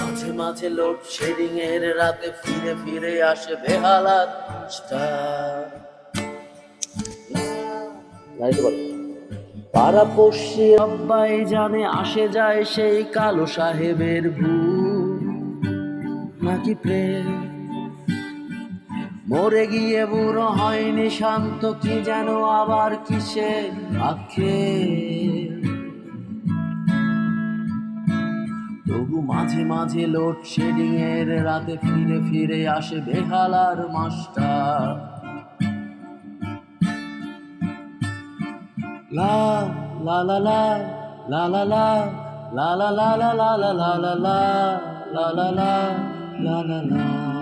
মাঝে মাঝে load shedding এর রাতে ফিরে ফিরে আসে বল। পাড়া পড়শি সবাই জানে আসে যায় সেই কালো সাহেবের ভূত। নাকি প্রেম? মরে গিয়ে বুড়ো হয়নি শান্ত কি যেন আবার কিসে আখে তবু মাঝে মাঝে লোড শেডিং এর রাতে ফিরে ফিরে আসে বেহালার মাস্টার লা লা লা লা লা লা লা লা লা লা লা লা লা লা লা লা লা লা লা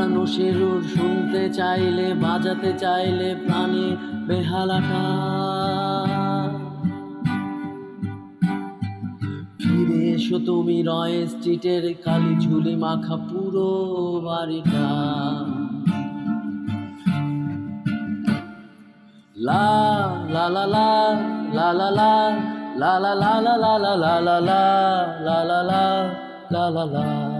সেরুর শুনতে চাইলে বাজাতে চাইলে প্রাণে বেহালাটা ফিরে এসো তুমি রয় স্ট্রিটের কালি ঝুলি মাখা পুরো বাড়িটা লা লা লা লা লা লা লা লা লা লা লা লা লা লা লা লা লা লা লা